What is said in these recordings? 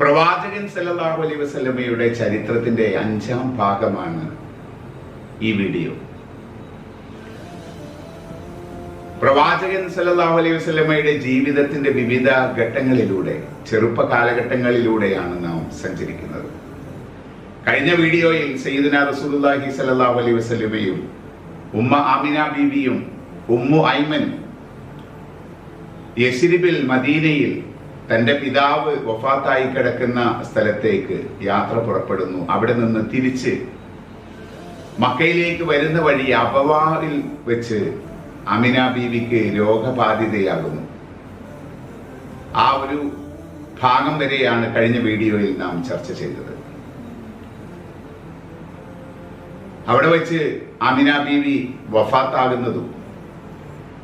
പ്രവാചകൻ സല്ലല്ലാഹു അലൈഹി വസല്ലമയുടെ ചരിത്രത്തിന്റെ അഞ്ചാം ഭാഗമാണ് ഈ വീഡിയോ. പ്രവാചകൻ സല്ലല്ലാഹു അലൈഹി വസല്ലമയുടെ ജീവിതത്തിന്റെ വിവിധ ഘട്ടങ്ങളിലൂടെ ചെറുപ്പ കാലഘട്ടങ്ങളിലൂടെയാണ് നാം സഞ്ചരിക്കുന്നത്. കഴിഞ്ഞ വീഡിയോയിൽ സയ്യിദുന റസൂലുള്ളാഹി സല്ലല്ലാഹു അലൈഹി വസല്ലമയും ഉമ്മ ആമിന ബീവിയും ഉമ്മു ഐമൻ യസിരിബിൽ മദീനയിൽ തന്റെ പിതാവ് വഫാത്തായി കിടക്കുന്ന സ്ഥലത്തേക്ക് യാത്ര പുറപ്പെടുന്നു. അവിടെ നിന്ന് തിരിച്ച് മക്കയിലേക്ക് വരുന്ന വഴി അപവാറിൽ വെച്ച് അമിന ബീവിക്ക് രോഗബാധിതയാകുന്നു. ആ ഒരു ഭാഗം വരെയാണ് കഴിഞ്ഞ വീഡിയോയിൽ നാം ചർച്ച ചെയ്തത്. അവിടെ വെച്ച് അമിന ബീവി വഫാത്താകുന്നതും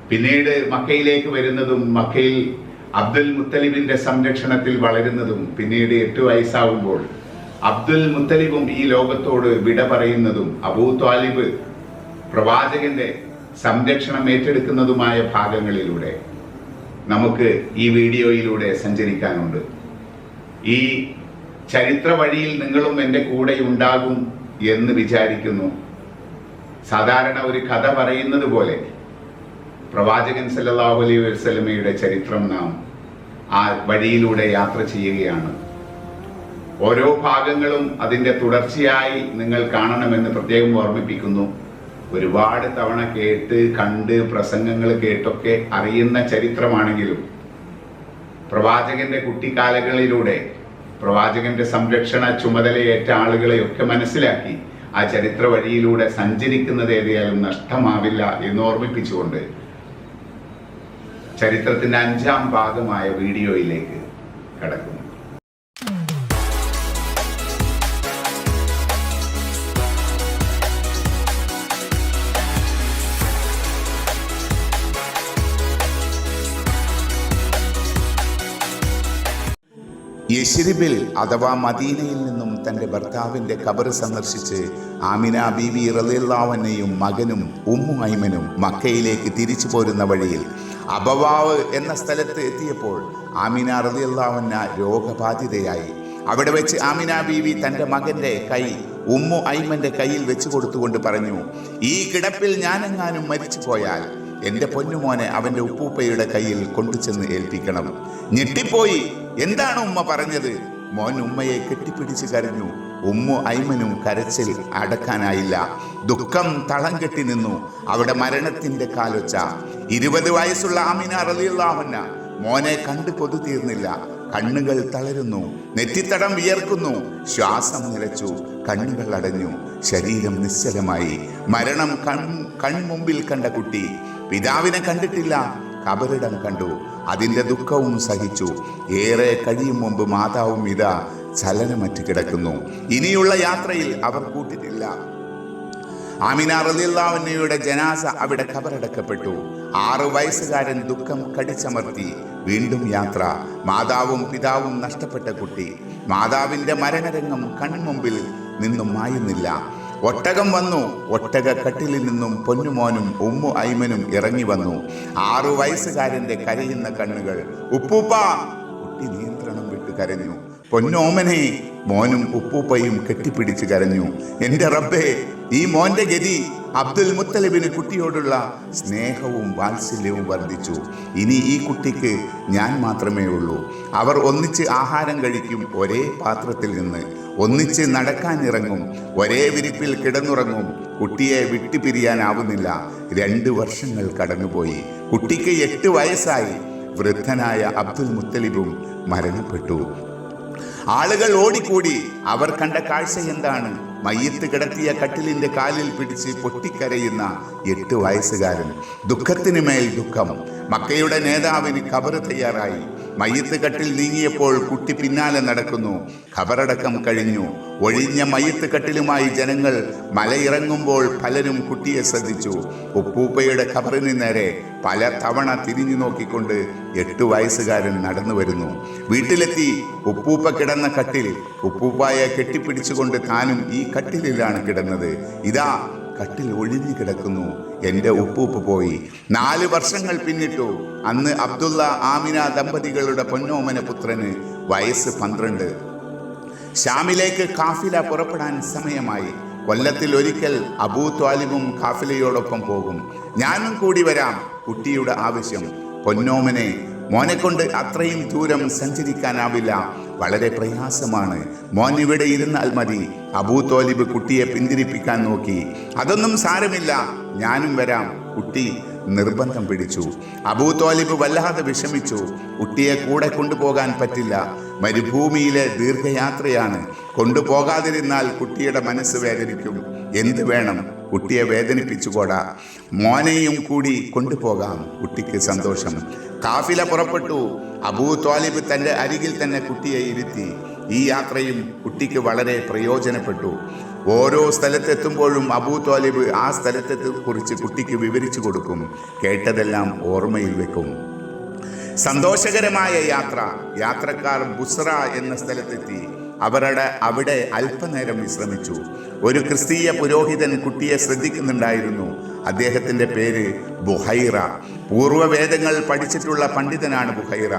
പിന്നീട് മക്കയിലേക്ക് വരുന്നതും മക്കയിൽ അബ്ദുൽ മുത്തലിബിന്റെ സംരക്ഷണത്തിൽ വളരുന്നതും പിന്നീട് എട്ട് വയസ്സാവുമ്പോൾ അബ്ദുൽ മുത്തലിബും ഈ ലോകത്തോട് വിട പറയുന്നതും അബൂ ത്വാലിബ് പ്രവാചകന്റെ സംരക്ഷണം ഏറ്റെടുക്കുന്നതുമായ ഭാഗങ്ങളിലൂടെ നമുക്ക് ഈ വീഡിയോയിലൂടെ സഞ്ചരിക്കാനുണ്ട്. ഈ ചരിത്ര വഴിയിൽ നിങ്ങളും എന്റെ കൂടെ ഉണ്ടാകും എന്ന് വിചാരിക്കുന്നു. സാധാരണ ഒരു കഥ പറയുന്നത് പോലെ പ്രവാചകൻ സല്ലല്ലാഹു അലൈഹി വസല്ലമയുടെ ചരിത്രം നാം ആ വഴിയിലൂടെ യാത്ര ചെയ്യുകയാണ്. ഓരോ ഭാഗങ്ങളും അതിന്റെ തുടർച്ചയായി നിങ്ങൾ കാണണമെന്ന് പ്രത്യേകം ഓർമ്മിപ്പിക്കുന്നു. ഒരുപാട് തവണ കേട്ട് കണ്ട് പ്രസംഗങ്ങൾ കേട്ടൊക്കെ അറിയുന്ന ചരിത്രമാണെങ്കിലും പ്രവാചകന്റെ കുട്ടിക്കാലങ്ങളിലൂടെ പ്രവാചകന്റെ സംരക്ഷണ ചുമതലയേറ്റ ആളുകളെയൊക്കെ മനസ്സിലാക്കി ആ ചരിത്ര വഴിയിലൂടെ സഞ്ചരിക്കുന്നത് ഏതായാലും നഷ്ടമാവില്ല എന്ന് ഓർമ്മിപ്പിച്ചുകൊണ്ട് ചരിത്രത്തിന്റെ അഞ്ചാം ഭാഗമായ വീഡിയോയിലേക്ക് കടക്കുന്നു. യശിരിബിൽ അഥവാ മദീനയിൽ നിന്നും തന്റെ ഭർത്താവിന്റെ കബർ സന്ദർശിച്ച് ആമിന ബീവി റലിള്ളാവനെയും മകനും ഉമ്മു ഐമനും മക്കയിലേക്ക് തിരിച്ചു പോരുന്ന വഴിയിൽ അബവാവ് എന്ന സ്ഥലത്ത് എത്തിയപ്പോൾ ആമിന റലിള്ളാവന്ന രോഗബാധിതയായി. അവിടെ വെച്ച് ആമിന ബീവി തന്റെ മകന്റെ കൈ ഉമ്മു ഐമന്റെ കയ്യിൽ വെച്ചു കൊടുത്തുകൊണ്ട് പറഞ്ഞു ഈ കിടപ്പിൽ ഞാനെങ്ങാനും മരിച്ചു പോയാൽ എന്റെ പൊന്നുമോനെ അവന്റെ ഉപ്പൂപ്പയുടെ കയ്യിൽ കൊണ്ടുചെന്ന് ഏൽപ്പിക്കണം. ഞെട്ടിപ്പോയി. എന്താണ് ഉമ്മ പറഞ്ഞത്? മോൻ ഉമ്മയെ കെട്ടിപ്പിടിച്ച് കരഞ്ഞു. ഉമ്മു ഐമനും കരച്ചിൽ അടക്കാനായില്ല. ദുഃഖം തളം കെട്ടി നിന്നു. അവിടെ മരണത്തിന്റെ കാലൊച്ച. ഇരുപത് വയസ്സുള്ള ആമിന റലിയുള്ളാഹന്ന മോനെ കണ്ടു കൊതു തീർന്നില്ല. കണ്ണുകൾ തളരുന്നു. നെറ്റിത്തടം വിയർക്കുന്നു. ശ്വാസം നിലച്ചു. കണ്ണുകൾ അടഞ്ഞു. ശരീരം നിശ്ചലമായി. മരണം കൺ കൺമുമ്പിൽ കണ്ട കുട്ടി. പിതാവിനെ കണ്ടിട്ടില്ല. കബറിടം കണ്ടു. അതിന്റെ ദുഃഖവും സഹിച്ചു. ഏറെ കഴിയും മുമ്പ് മാതാവും ഇതാ ചലനമറ്റ് കിടക്കുന്നു ഇനിയുള്ള യാത്രയിൽ അവർ കൂട്ടിട്ടില്ല. ആമിന റലിയുടെ ജനാസ അവിടെ കബറടക്കപ്പെട്ടു. ആറ് വയസ്സുകാരൻ ദുഃഖം കടിച്ചമർത്തി വീണ്ടും യാത്ര. മാതാവും പിതാവും നഷ്ടപ്പെട്ട കുട്ടി. മാതാവിന്റെ മരണരംഗം കൺമുമ്പിൽ നിന്നും മായുന്നില്ല. ഒട്ടകം വന്നു. ഒട്ടക കട്ടിലിൽ നിന്നും പൊന്നുമോനും ഉമ്മു ഐമനും ഇറങ്ങി വന്നു. ആറു വയസ്സുകാരന്റെ കരയുന്ന കണ്ണുകൾ ഉപ്പൂപ്പ! കുട്ടി നിയന്ത്രണം വിട്ട് കരഞ്ഞു. പൊന്നോമനെ മോനും ഉപ്പൂപ്പയും കെട്ടിപ്പിടിച്ച് കരഞ്ഞു. എന്റെ റബ്ബേ ഈ മോന്റെ ഗതി അബ്ദുൽ മുത്തലിബിന് കുട്ടിയോടുള്ള സ്നേഹവും വാത്സല്യവും വർദ്ധിച്ചു. ഇനി ഈ കുട്ടിക്ക് ഞാൻ മാത്രമേ ഉള്ളൂ. അവർ ഒന്നിച്ച് ആഹാരം കഴിക്കും ഒരേ പാത്രത്തിൽ നിന്ന്. ഒന്നിച്ച് നടക്കാനിറങ്ങും ഒരേ വിരിപ്പിൽ കിടന്നുറങ്ങും. കുട്ടിയെ വിട്ടുപിരിയാനാവുന്നില്ല. രണ്ട് വർഷങ്ങൾ കടന്നുപോയി. കുട്ടിക്ക് എട്ട് വയസ്സായി. വൃദ്ധനായ അബ്ദുൽ മുത്തലിബും മരണപ്പെട്ടു. ആളുകൾ ഓടിക്കൂടി. അവർ കണ്ട കാഴ്ച എന്താണ്? മയ്യത്ത് കിടത്തിയ കട്ടിലിന്റെ കാലിൽ പിടിച്ച് പൊട്ടിക്കരയുന്ന എട്ട് വയസ്സുകാരൻ. ദുഃഖത്തിന് മേൽ ദുഃഖം. മക്കയുടെ നേതാവിന് കബറ് തയ്യാറായി. മയ്യത്ത് കട്ടിൽ നീങ്ങിയപ്പോൾ കുട്ടി പിന്നാലെ നടക്കുന്നു. ഖബറടക്കം കഴിഞ്ഞു. ഒഴിഞ്ഞ മയ്യത്ത് കട്ടിലുമായി ജനങ്ങൾ മലയിറങ്ങുമ്പോൾ പലരും കുട്ടിയെ ശ്രദ്ധിച്ചു. ഉപ്പൂപ്പയുടെ ഖബറിന് നേരെ പല തവണ തിരിഞ്ഞു നോക്കിക്കൊണ്ട് എട്ട് വയസ്സുകാരൻ നടന്നു വരുന്നു. വീട്ടിലെത്തി ഉപ്പൂപ്പ കിടന്ന കട്ടിൽ. ഉപ്പൂപ്പായെ കെട്ടിപ്പിടിച്ചുകൊണ്ട് താനും ഈ കട്ടിലിലാണ് കിടന്നത്. ഇതാ കട്ടിൽ ഒഴിഞ്ഞു കിടക്കുന്നു. എന്റെ ഉപ്പൂപ്പ് പോയി. നാല് വർഷങ്ങൾ പിന്നിട്ടു. അന്ന് അബ്ദുള്ള ആമിന ദമ്പതികളുടെ പൊന്നോമന പുത്രന് വയസ്സ് പന്ത്രണ്ട്. ഷാമിലേക്ക് കാഫില പുറപ്പെടാൻ സമയമായി. കൊല്ലത്തിൽ ഒരിക്കൽ അബൂ ത്വാലിബും കാഫിലയോടൊപ്പം പോകും. ഞാനും കൂടി വരാം കുട്ടിയുടെ ആവശ്യം. പൊന്നോമനെ മോനെക്കൊണ്ട് അത്രയും ദൂരം സഞ്ചരിക്കാനാവില്ല. വളരെ പ്രയാസമാണ്. മോൻ ഇവിടെ ഇരുന്നാൽ മതി. അബൂ തോലിബ് കുട്ടിയെ പിന്തിരിപ്പിക്കാൻ നോക്കി. അതൊന്നും സാരമില്ല. ഞാനും വരാം. കുട്ടി നിർബന്ധം പിടിച്ചു. അബൂ തോലിബ് വല്ലാതെ വിഷമിച്ചു. കുട്ടിയെ കൂടെ കൊണ്ടുപോകാൻ പറ്റില്ല. മരുഭൂമിയിലെ ദീർഘയാത്രയാണ്. കൊണ്ടുപോകാതിരുന്നാൽ കുട്ടിയുടെ മനസ്സ് വേദനിക്കും. എന്ത് വേണം? കുട്ടിയെ വേദനിപ്പിച്ചുകൂടാ. മോനെയും കൂടി കൊണ്ടുപോകാം. കുട്ടിക്ക് സന്തോഷം. കാഫില പുറപ്പെട്ടു. അബൂ ത്വാലിബ് തന്റെ അരികിൽ തന്നെ കുട്ടിയെ ഇരുത്തി. ഈ യാത്രയും കുട്ടിക്ക് വളരെ പ്രയോജനപ്പെട്ടു. ഓരോ സ്ഥലത്തെത്തുമ്പോഴും അബൂ ത്വാലിബ് ആ സ്ഥലത്തെ കുറിച്ച് കുട്ടിക്ക് വിവരിച്ചു കൊടുക്കും. കേട്ടതെല്ലാം ഓർമ്മയിൽ വെക്കും. സന്തോഷകരമായ യാത്ര. യാത്രക്കാർ ബുസ്ര എന്ന സ്ഥലത്തെത്തി. അവരുടെ അവിടെ അല്പനേരം വിശ്രമിച്ചു. ഒരു ക്രിസ്തീയ പുരോഹിതൻ കുട്ടിയെ ശ്രദ്ധിക്കുന്നുണ്ടായിരുന്നു. അദ്ദേഹത്തിന്റെ പേര് ബുഹൈറ. പൂർവവേദങ്ങൾ പഠിച്ചിട്ടുള്ള പണ്ഡിതനാണ് ബുഹൈറ.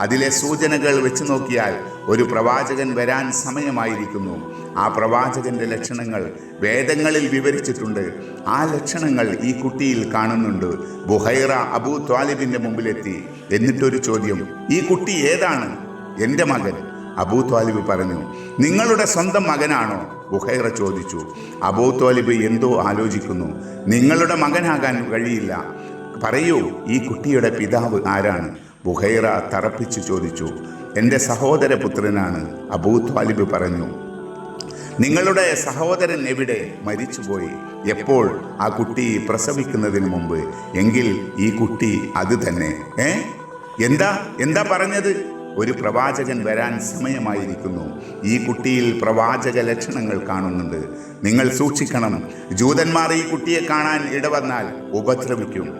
അതിലെ സൂചനകൾ വെച്ച് നോക്കിയാൽ ഒരു പ്രവാചകൻ വരാൻ സമയമായിരിക്കുന്നു. ആ പ്രവാചകന്റെ ലക്ഷണങ്ങൾ വേദങ്ങളിൽ വിവരിച്ചിട്ടുണ്ട്. ആ ലക്ഷണങ്ങൾ ഈ കുട്ടിയിൽ കാണുന്നുണ്ട്. ബുഹൈറ അബൂ ത്വാലിബിന്റെ മുമ്പിലെത്തി. എന്നിട്ടൊരു ചോദ്യം ഈ കുട്ടി ഏതാണ്? എന്റെ മകൻ അബൂ ത്വാലിബ് പറഞ്ഞു. നിങ്ങളുടെ സ്വന്തം മകനാണോ? ബുഹൈറ ചോദിച്ചു. അബൂ ത്വാലിബ് എന്തോ ആലോചിക്കുന്നു. നിങ്ങളുടെ മകനാകാൻ കഴിയില്ല പറയൂ ഈ കുട്ടിയുടെ പിതാവ് ആരാണ്? ബുഹൈറ തറപ്പിച്ചു ചോദിച്ചു. എന്റെ സഹോദര പുത്രനാണ് അബൂ ത്വാലിബ് പറഞ്ഞു. നിങ്ങളുടെ സഹോദരൻ എവിടെ മരിച്ചുപോയി? എപ്പോൾ ആ കുട്ടി പ്രസവിക്കുന്നതിന് മുമ്പ്? എങ്കിൽ ഈ കുട്ടി അത് തന്നെ. ഏ? എന്താ? എന്താ പറഞ്ഞത്? ഒരു പ്രവാചകൻ വരാൻ സമയമായിരിക്കുന്നു. ഈ കുട്ടിയിൽ പ്രവാചക ലക്ഷണങ്ങൾ കാണുന്നുണ്ട്. നിങ്ങൾ സൂക്ഷിക്കണം. ജൂതന്മാർ ഈ കുട്ടിയെ കാണാൻ ഇടവന്നാൽ ഉപദ്രവിക്കും.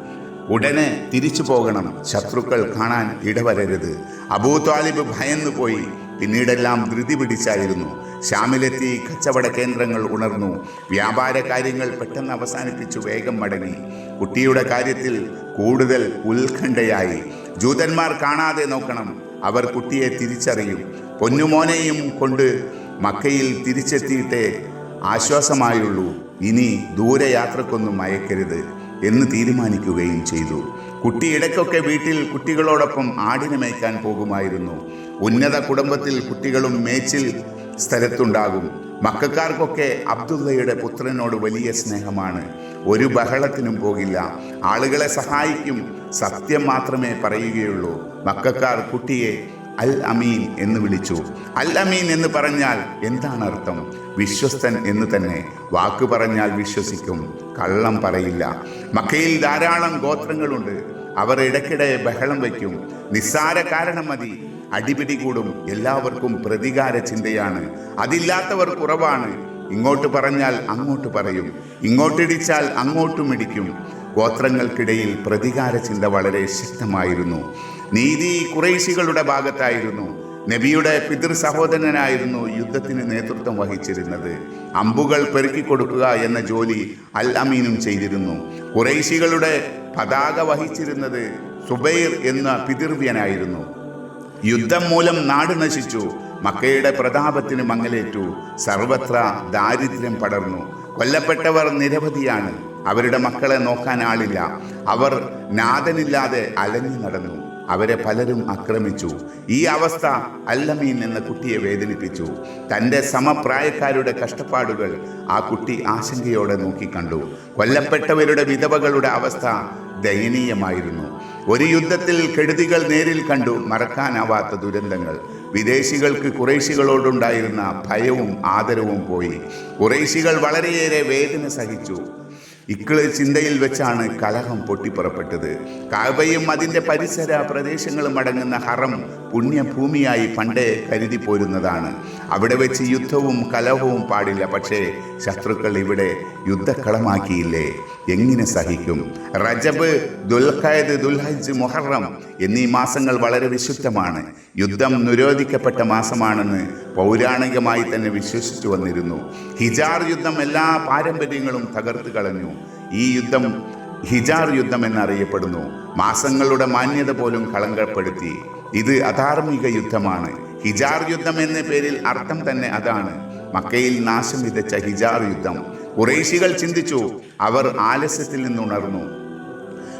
ഉടനെ തിരിച്ചു പോകണം ശത്രുക്കൾ കാണാൻ ഇടവരരുത്. അബൂ താലിബ് ഭയന്നു പോയി പിന്നീടെല്ലാം ധൃതി പിടിച്ചായിരുന്നു. ശ്യാമിലെത്തി കച്ചവട കേന്ദ്രങ്ങൾ ഉണർന്നു. വ്യാപാര കാര്യങ്ങൾ പെട്ടെന്ന് അവസാനിപ്പിച്ചു വേഗം മടങ്ങി. കുട്ടിയുടെ കാര്യത്തിൽ കൂടുതൽ ഉത്കണ്ഠയായി. ജൂതന്മാർ കാണാതെ നോക്കണം. അവർ കുട്ടിയെ തിരിച്ചറിയും. പൊന്നുമോനെയും കൊണ്ട് മക്കയിൽ തിരിച്ചെത്തിയിട്ടേ ആശ്വാസമായുള്ളൂ. ഇനി ദൂരയാത്രക്കൊന്നും അയക്കരുത് എന്ന് തീരുമാനിക്കുകയും ചെയ്തു. കുട്ടി ഇടയ്ക്കൊക്കെ വീട്ടിൽ കുട്ടികളോടൊപ്പം ആടിനെ മേയ്ക്കാൻ പോകുമായിരുന്നു. ഉന്നത കുടുംബത്തിൽ കുട്ടികളും മേച്ചിൽ സ്ഥലത്തുണ്ടാകും. മക്കാർക്കൊക്കെ അബ്ദുള്ളയുടെ പുത്രനോട് വലിയ സ്നേഹമാണ്. ഒരു ബഹളത്തിനും പോകില്ല. ആളുകളെ സഹായിക്കും. സത്യം മാത്രമേ പറയുകയുള്ളൂ. മക്കാർ കുട്ടിയെ അൽ അമീൻ എന്ന് വിളിച്ചു. അൽ അമീൻ എന്ന് പറഞ്ഞാൽ എന്താണ് അർത്ഥം? വിശ്വസ്തൻ എന്ന് തന്നെ. വാക്ക് പറഞ്ഞാൽ വിശ്വസിക്കും. കള്ളം പറയില്ല. മക്കയിൽ ധാരാളം ഗോത്രങ്ങളുണ്ട്. അവർ ഇടയ്ക്കിടെ ബഹളം വയ്ക്കും. നിസ്സാര കാരണം മതി. അടിപിടി കൂടും. എല്ലാവർക്കും പ്രതികാര ചിന്തയാണ്. അതില്ലാത്തവർ കുറവാണ്. ഇങ്ങോട്ട് പറഞ്ഞാൽ അങ്ങോട്ട് പറയും. ഇങ്ങോട്ടിടിച്ചാൽ അങ്ങോട്ടും ഇടിക്കും. ഗോത്രങ്ങൾക്കിടയിൽ പ്രതികാര ചിന്ത വളരെ ശക്തമായിരുന്നു. നീതി കുറേശികളുടെ ഭാഗത്തായിരുന്നു. നബിയുടെ പിതൃ സഹോദരനായിരുന്നു യുദ്ധത്തിന് നേതൃത്വം വഹിച്ചിരുന്നത്. അമ്പുകൾ പെറുക്കി കൊടുക്കുക എന്ന ജോലി അൽ അമീനും ചെയ്തിരുന്നു. കുറേശികളുടെ പതാക വഹിച്ചിരുന്നത് സുബൈർ എന്ന പിതൃവ്യനായിരുന്നു. യുദ്ധം മൂലം നാട് നശിച്ചു. മക്കയുടെ പ്രതാപത്തിന് മങ്ങലേറ്റു. സർവത്ര ദാരിദ്ര്യം പടർന്നു. കൊല്ലപ്പെട്ടവർ നിരവധിയാണ്. അവരുടെ മക്കളെ നോക്കാൻ ആളില്ല. അവർ നാഥനില്ലാതെ അലഞ്ഞു നടന്നു. അവരെ പലരും ആക്രമിച്ചു. ഈ അവസ്ഥ അല്ലമീൻ എന്ന കുട്ടിയെ വേദനിപ്പിച്ചു. തന്റെ സമപ്രായക്കാരുടെ കഷ്ടപ്പാടുകൾ ആ കുട്ടി ആശങ്കയോടെ നോക്കിക്കണ്ടു. കൊല്ലപ്പെട്ടവരുടെ വിധവകളുടെ അവസ്ഥ ദയനീയമായിരുന്നു. ഒരു യുദ്ധത്തിൽ കെടുതികൾ നേരിൽ കണ്ടു മറക്കാനാവാത്ത ദുരന്തങ്ങൾ. വിദേശികൾക്ക് കുറേശികളോടുണ്ടായിരുന്ന ഭയവും ആദരവും പോയി. കുറേശികൾ വളരെയേറെ വേദന സഹിച്ചു. ഇക്കിൾ ചിന്തയിൽ വെച്ചാണ് കലഹം പൊട്ടിപ്പുറപ്പെട്ടത്. കാബയും അതിന്റെ പരിസര പ്രദേശങ്ങളും അടങ്ങുന്ന ഹറം പുണ്യഭൂമിയായി പണ്ടേ കരുതി പോരുന്നതാണ്. അവിടെ വെച്ച് യുദ്ധവും കലഹവും പാടില്ല. പക്ഷേ ശത്രുക്കൾ ഇവിടെ യുദ്ധക്കളമാക്കിയില്ലേ? എങ്ങനെ സഹിക്കും? റജബ് ദുൽഖായത് ദുൽഹജ് മുഹറം എന്നീ മാസങ്ങൾ വളരെ വിശുദ്ധമാണ്. യുദ്ധം നിരോധിക്കപ്പെട്ട മാസമാണെന്ന് പൗരാണികമായി തന്നെ വിശ്വസിച്ചു വന്നിരുന്നു. ഹിജാർ യുദ്ധം എല്ലാ പാരമ്പര്യങ്ങളും തകർത്ത് കളഞ്ഞു. ഈ യുദ്ധം ഹിജാർ യുദ്ധം എന്നറിയപ്പെടുന്നു. മാസങ്ങളുടെ മാന്യത പോലും കളങ്കപ്പെടുത്തി. ഇത് അധാർമിക യുദ്ധമാണ്. ഹിജാർ യുദ്ധം എന്ന പേരിൽ അർത്ഥം തന്നെ അതാണ്. മക്കയിൽ നാശം വിതച്ച ഹിജാർ യുദ്ധം. കുറേശികൾ ചിന്തിച്ചു അവർ ആലസ്യത്തിൽ നിന്നുണർന്നു.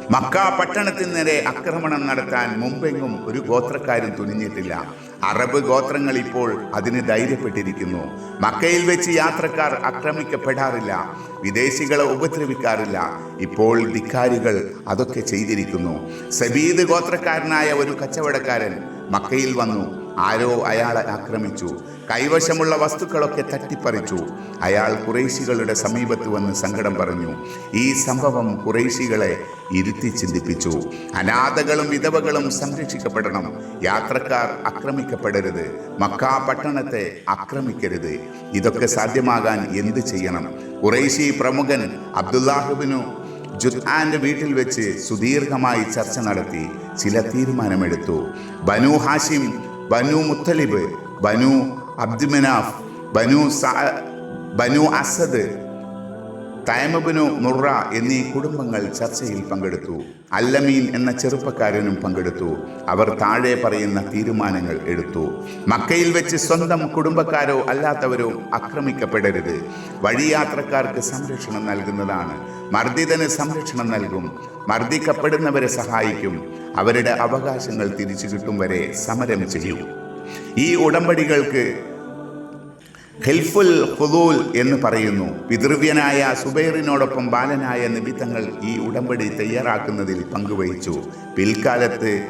മക്ക പട്ടണത്തിന് നേരെ ആക്രമണം നടത്താൻ മുമ്പെങ്ങും ഒരു ഗോത്രക്കാരും തുനിഞ്ഞിട്ടില്ല. അറബ് ഗോത്രങ്ങൾ ഇപ്പോൾ അതിന് ധൈര്യപ്പെട്ടിരിക്കുന്നു. മക്കയിൽ വെച്ച് യാത്രക്കാർ ആക്രമിക്കപ്പെടാറില്ല. വിദേശികളെ ഉപദ്രവിക്കാറില്ല. ഇപ്പോൾ ധിക്കാരികൾ അതൊക്കെ ചെയ്തിരിക്കുന്നു. സബീദ് ഗോത്രക്കാരനായ ഒരു കച്ചവടക്കാരൻ മക്കയിൽ വന്നു. ആരോ അയാളെ ആക്രമിച്ചു. കൈവശമുള്ള വസ്തുക്കളൊക്കെ തട്ടിപ്പറിച്ചു. അയാൾ കുറേശികളുടെ സമീപത്ത് വന്ന് സങ്കടം പറഞ്ഞു. ഈ സംഭവം കുറേശികളെ ഇരുത്തി ചിന്തിപ്പിച്ചു. അനാഥകളും വിധവകളും സംരക്ഷിക്കപ്പെടണം. യാത്രക്കാർ ആക്രമിക്കപ്പെടരുത്. മക്കാ പട്ടണത്തെ ആക്രമിക്കരുത്. ഇതൊക്കെ സാധ്യമാകാൻ എന്ത് ചെയ്യണം? കുറേശി പ്രമുഖൻ അബ്ദുല്ലാഹുബിനു ജുദ്ആാന്റെ വീട്ടിൽ വെച്ച് സുദീർഘമായി ചർച്ച നടത്തി. ചില തീരുമാനമെടുത്തു. ബനു ഹാഷിം ബനു മുത്തലിബ് ബനു അബ്ദുമനാഫ് ബനു സ- ബനു അസദ് തൈമബിനു നുറ എന്നീ കുടുംബങ്ങൾ ചർച്ചയിൽ പങ്കെടുത്തു. അല്ലമീൻ എന്ന ചെറുപ്പക്കാരനും പങ്കെടുത്തു. അവർ താഴെ പറയുന്ന തീരുമാനങ്ങൾ എടുത്തു. മക്കയിൽ വെച്ച് സ്വന്തം കുടുംബക്കാരോ അല്ലാത്തവരോ ആക്രമിക്കപ്പെടരുത്. വഴിയാത്രക്കാർക്ക് സംരക്ഷണം നൽകുന്നതാണ്. മർദ്ദിതന് സംരക്ഷണം നൽകും. മർദ്ദിക്കപ്പെടുന്നവരെ സഹായിക്കും. അവരുടെ അവകാശങ്ങൾ തിരിച്ചു കിട്ടും വരെ സമരം ചെയ്യും. ഈ ഉടമ്പടികൾക്ക് ഹെൽഫുൽ ഹുദൂൽ എന്ന് പറയുന്നു. പിതൃവ്യനായ സുബൈറിനോടൊപ്പം ബാലനായ നിബിത്തങ്ങൾ ഈ ഉടമ്പടി തയ്യാറാക്കുന്നതിൽ പങ്കുവഹിച്ചു. പിൽക്കാലത്ത്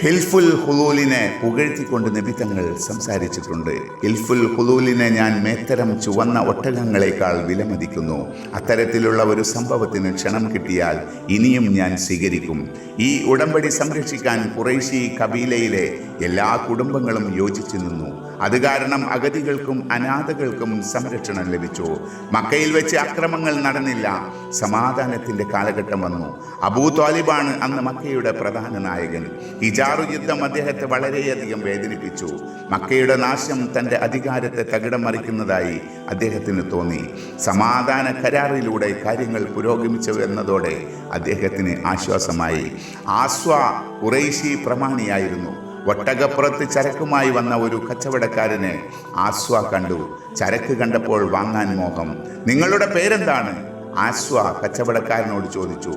ഹിൽഫുൽ ഹുലൂലിനെ പുകഴ്ത്തിക്കൊണ്ട് നിബിത്തങ്ങൾ സംസാരിച്ചിട്ടുണ്ട്. ഹിൽഫുൽ ഹുലൂലിനെ ഞാൻ മേത്തരം ചുവന്ന ഒട്ടകങ്ങളെക്കാൾ വിലമതിക്കുന്നു. അത്തരത്തിലുള്ള ഒരു സംഭവത്തിന് ക്ഷണം കിട്ടിയാൽ ഇനിയും ഞാൻ സ്വീകരിക്കും. ഈ ഉടമ്പടി സംരക്ഷിക്കാൻ കുറേശി കബീലയിലെ എല്ലാ കുടുംബങ്ങളും യോജിച്ചു നിന്നു. അത് കാരണം അഗതികൾക്കും അനാഥകൾക്കും സംരക്ഷണം ലഭിച്ചു. മക്കയിൽ വെച്ച് അക്രമങ്ങൾ നടന്നില്ല. സമാധാനത്തിന്റെ കാലഘട്ടം വന്നു. അബൂ താലിബാണ് അന്ന് മക്കയുടെ പ്രധാന നായകൻ. ഹിജാറു യുദ്ധം അദ്ദേഹത്തെ വളരെയധികം വേദനിപ്പിച്ചു. മക്കയുടെ നാശം തന്റെ അധികാരത്തെ തകിടം മറിക്കുന്നതായി അദ്ദേഹത്തിന് തോന്നി. സമാധാന കരാറിലൂടെ കാര്യങ്ങൾ പുരോഗമിച്ചു എന്നതോടെ അദ്ദേഹത്തിന് ആശ്വാസമായി. ആസ്വാ കുറേശി പ്രമാണിയായിരുന്നു. ഒട്ടകപ്പുറത്ത് ചരക്കുമായി വന്ന ഒരു കച്ചവടക്കാരന് ആസ്വ കണ്ടു. ചരക്ക് കണ്ടപ്പോൾ വാങ്ങാൻ മോഹം. നിങ്ങളുടെ പേരെന്താണ്? ആസ്വ കച്ചവടക്കാരനോട് ചോദിച്ചു.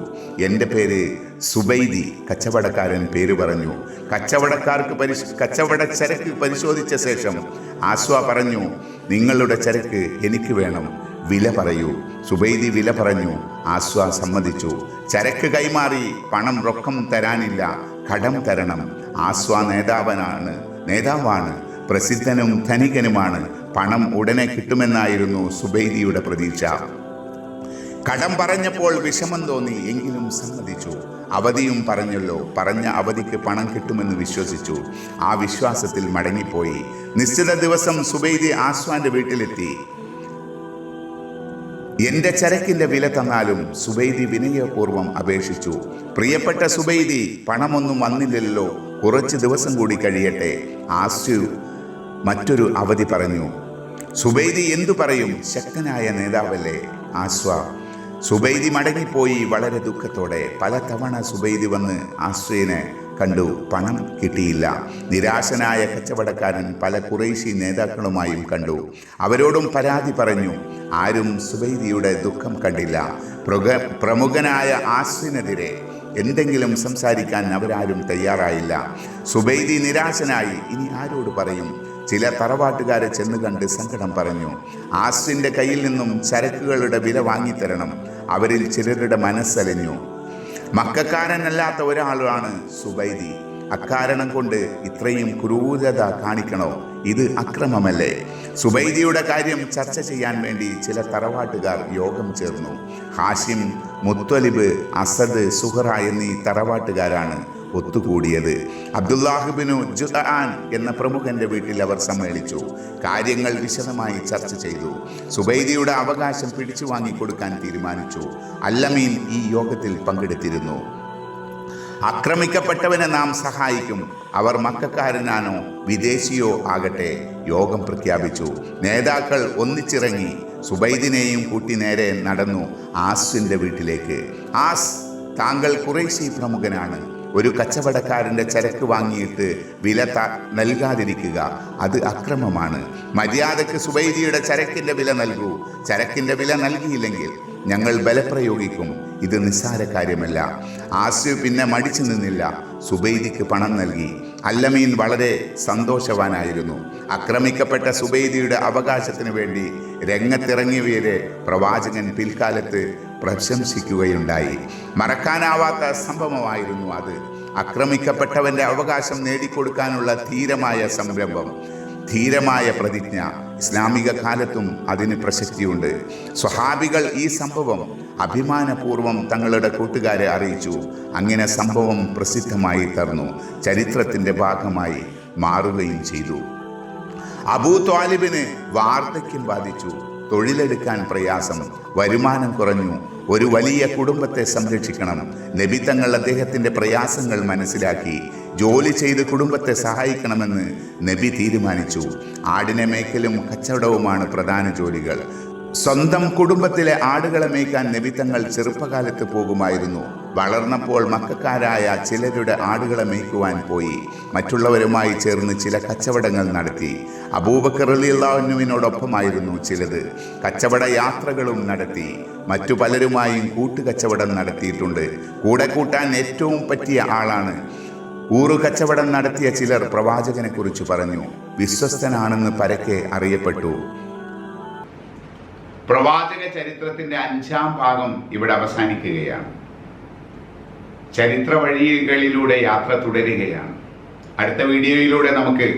എന്റെ പേര് സുബൈദി കച്ചവടക്കാരൻ പേര് പറഞ്ഞു. കച്ചവടക്കാർക്ക് പരിശ് കച്ചവട ചരക്ക് പരിശോധിച്ച ശേഷം ആസ്വ പറഞ്ഞു നിങ്ങളുടെ ചരക്ക് എനിക്ക് വേണം. വില പറയൂ. സുബൈദി വില പറഞ്ഞു. ആസ്വ സമ്മതിച്ചു. ചരക്ക് കൈമാറി പണം റൊക്കം തരാനില്ല. കടം തരണം. ആസ്വ നേതാവനാണ് നേതാവാണ് പ്രസിദ്ധനും ധനികനുമാണ്. പണം ഉടനെ കിട്ടുമെന്നായിരുന്നു സുബൈദിയുടെ പ്രതീക്ഷ. കടം പറഞ്ഞപ്പോൾ വിഷമം തോന്നി എങ്കിലും സമ്മതിച്ചു. അവധിയും പറഞ്ഞല്ലോ പറഞ്ഞ അവധിക്ക് പണം കിട്ടുമെന്ന് വിശ്വസിച്ചു. ആ വിശ്വാസത്തിൽ മടങ്ങിപ്പോയി. നിശ്ചിത ദിവസം സുബൈദി ആസ്വാന്റെ വീട്ടിലെത്തി. എന്റെ ചരക്കിന്റെ വില തന്നാലും സുബൈദി വിനയപൂർവം അപേക്ഷിച്ചു. പ്രിയപ്പെട്ട സുബൈദി പണമൊന്നും വന്നില്ലല്ലോ. കുറച്ച് ദിവസം കൂടി കഴിയട്ടെ. ആസ്യു മറ്റൊരു അവധി പറഞ്ഞു. സുബൈദി എന്തു പറയും? ശക്തനായ നേതാവല്ലേ? ആസ്വ. സുബൈദി മടങ്ങിപ്പോയി വളരെ ദുഃഖത്തോടെ. പല തവണ സുബൈദി വന്ന് ആസ്വയെ കണ്ടു. പണം കിട്ടിയില്ല. നിരാശനായ കച്ചവടക്കാരൻ പല കുറേശി നേതാക്കളുമായും കണ്ടു. അവരോടും പരാതി പറഞ്ഞു. ആരും സുബൈദിയുടെ ദുഃഖം കണ്ടില്ല. പ്രമുഖനായ ആസ്വിനെതിരെ എന്തെങ്കിലും സംസാരിക്കാൻ അവരാരും തയ്യാറായില്ല. സുബൈദി നിരാശനായി ഇനി ആരോട് പറയും? ചില തറവാട്ടുകാരെ ചെന്ന് കണ്ട് സങ്കടം പറഞ്ഞു. ആസിന്റെ കയ്യിൽ നിന്നും ചരക്കുകളുടെ വില വാങ്ങിത്തരണം. അവരിൽ ചിലരുടെ മനസ്സലിഞ്ഞു. മക്കാരനല്ലാത്ത ഒരാളാണ് സുബൈദി. അക്കാരണം കൊണ്ട് ഇത്രയും ക്രൂരത കാണിക്കണോ? ഇത് അക്രമമല്ലേ? സുബൈദിയുടെ കാര്യം ചർച്ച ചെയ്യാൻ വേണ്ടി ചില തറവാട്ടുകാർ യോഗം ചേർന്നു. ഹാഷിം മുത്തലിബ് അസദ് സുഹറ എന്നീ തറവാട്ടുകാരാണ് ഒത്തുകൂടിയത്. അബ്ദുല്ലാഹിബിനു ജുദാൻ എന്ന പ്രമുഖന്റെ വീട്ടിൽ അവർ സമ്മേളിച്ചു. കാര്യങ്ങൾ വിശദമായി ചർച്ച ചെയ്തു. സുബൈദിയുടെ അവകാശം പിടിച്ചു വാങ്ങിക്കൊടുക്കാൻ തീരുമാനിച്ചു. അല്ലമീൻ ഈ യോഗത്തിൽ പങ്കെടുത്തിരുന്നു. ആക്രമിക്കപ്പെട്ടവനെ നാം സഹായിക്കും. അവർ മക്കാരനാണോ വിദേശിയോ ആകട്ടെ യോഗം പ്രഖ്യാപിച്ചു. നേതാക്കൾ ഒന്നിച്ചിറങ്ങി സുബൈദിനെയും കൂട്ടി നേരെ നടന്നു ആസിന്റെ വീട്ടിലേക്ക്. ആസ് താങ്കൾ കുറേശ്ശി പ്രമുഖനാണ്. ഒരു കച്ചവടക്കാരന്റെ ചരക്ക് വാങ്ങിയിട്ട് വില ത നൽകാതിരിക്കുക അത് അക്രമമാണ്. മര്യാദയ്ക്ക് സുബൈദിയുടെ ചരക്കിന്റെ വില നൽകൂ. ചരക്കിന്റെ വില നൽകിയില്ലെങ്കിൽ ഞങ്ങൾ ബലപ്രയോഗിക്കും. ഇത് നിസ്സാര കാര്യമല്ല. ആസിഫ് പിന്നെ മടിച്ചു നിന്നില്ല. സുബൈദിക്ക് പണം നൽകി. അല്ലമീൻ വളരെ സന്തോഷവാനായിരുന്നു. ആക്രമിക്കപ്പെട്ട സുബൈദിയുടെ അവകാശത്തിന് വേണ്ടി രംഗത്തിറങ്ങിയവരെ പ്രവാചകൻ പിൽക്കാലത്ത് പ്രശംസിക്കുകയുണ്ടായി. മറക്കാനാവാത്ത സംഭവമായിരുന്നു അത്. ആക്രമിക്കപ്പെട്ടവന്റെ അവകാശം നേടിക്കൊടുക്കാനുള്ള ധീരമായ സംരംഭം ധീരമായ പ്രതിജ്ഞ ഇസ്ലാമിക കാലത്തും അതിന് പ്രസക്തിയുണ്ട്. സ്വഹാബികൾ ഈ സംഭവം അഭിമാനപൂർവം തങ്ങളുടെ കൂട്ടുകാരെ അറിയിച്ചു. അങ്ങനെ സംഭവം പ്രസിദ്ധമായി തീർന്നു ചരിത്രത്തിന്റെ ഭാഗമായി മാറുകയും ചെയ്തു. അബൂ ത്വാലിബിന് വാർദ്ധക്യം ബാധിച്ചു. തൊഴിലെടുക്കാൻ പ്രയാസം വരുമാനം കുറഞ്ഞു. ഒരു വലിയ കുടുംബത്തെ സംരക്ഷിക്കണം. നബി തങ്ങൾ അദ്ദേഹത്തിന്റെ പ്രയാസങ്ങൾ മനസ്സിലാക്കി. ജോലി ചെയ്ത് കുടുംബത്തെ സഹായിക്കണമെന്ന് നബി തീരുമാനിച്ചു. ആടിനെ മേക്കലും കച്ചവടവുമാണ് പ്രധാന ജോലികൾ. സ്വന്തം കുടുംബത്തിലെ ആടുകളെ മേയ്ക്കാൻ നബിത്തങ്ങൾ ചെറുപ്പകാലത്ത് പോകുമായിരുന്നു. വളർന്നപ്പോൾ മക്കാരായ ചിലരുടെ ആടുകളെ മേയ്ക്കുവാൻ പോയി. മറ്റുള്ളവരുമായി ചേർന്ന് ചില കച്ചവടങ്ങൾ നടത്തി. അബൂബക്കർ അലിയുള്ളവനുവിനോടൊപ്പമായിരുന്നു ചിലത്. കച്ചവട യാത്രകളും നടത്തി. മറ്റു പലരുമായും കൂട്ടുകച്ചവടം നടത്തിയിട്ടുണ്ട്. കൂടെ കൂട്ടാൻ ഏറ്റവും പറ്റിയ ആളാണ്. ഊറു കച്ചവടം നടത്തിയ ചിലർ പ്രവാചകനെക്കുറിച്ച് പറഞ്ഞു. വിശ്വസ്തനാണെന്ന് പരക്കെ അറിയപ്പെട്ടു. പ്രവാചക ചരിത്രത്തിന്റെ അഞ്ചാം ഭാഗം ഇവിടെ അവസാനിക്കുകയാണ്. ചരിത്ര വഴികളിലൂടെ യാത്ര തുടരുകയാണ്. അടുത്ത വീഡിയോയിലൂടെ നമുക്ക്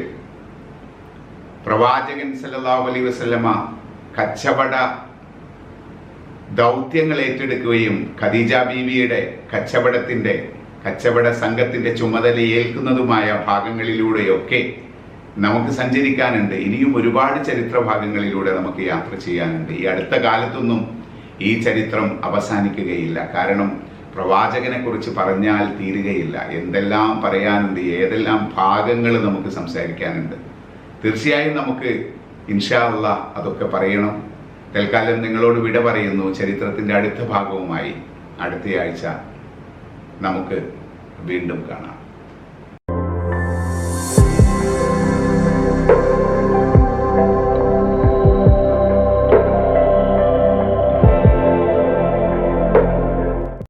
പ്രവാചകൻ സല്ലല്ലാഹു അലൈഹി വസല്ലമ കച്ചവട ദൗത്യങ്ങൾ ഏറ്റെടുക്കുകയും ഖദീജ ബീവിയുടെ കച്ചവടത്തിന്റെ കച്ചവട സംഘത്തിന്റെ ചുമതല ഏൽക്കുന്നതുമായ ഭാഗങ്ങളിലൂടെയൊക്കെ നമുക്ക് സഞ്ചരിക്കാനുണ്ട്. ഇനിയും ഒരുപാട് ചരിത്ര ഭാഗങ്ങളിലൂടെ നമുക്ക് യാത്ര ചെയ്യാനുണ്ട്. ഈ അടുത്ത കാലത്തൊന്നും ഈ ചരിത്രം അവസാനിക്കുകയില്ല. കാരണം പ്രവാചകനെ കുറിച്ച് പറഞ്ഞാൽ തീരുകയില്ല. എന്തെല്ലാം പറയാനുണ്ട് ഏതെല്ലാം ഭാഗങ്ങൾ നമുക്ക് സംസാരിക്കാനുണ്ട്. തീർച്ചയായും നമുക്ക് ഇൻഷാ അള്ളാ അതൊക്കെ പറയണം. തൽക്കാലം നിങ്ങളോട് വിട പറയുന്നു. ചരിത്രത്തിന്റെ അടുത്ത ഭാഗവുമായി അടുത്തയാഴ്ച നമുക്ക് വീണ്ടും കാണാം.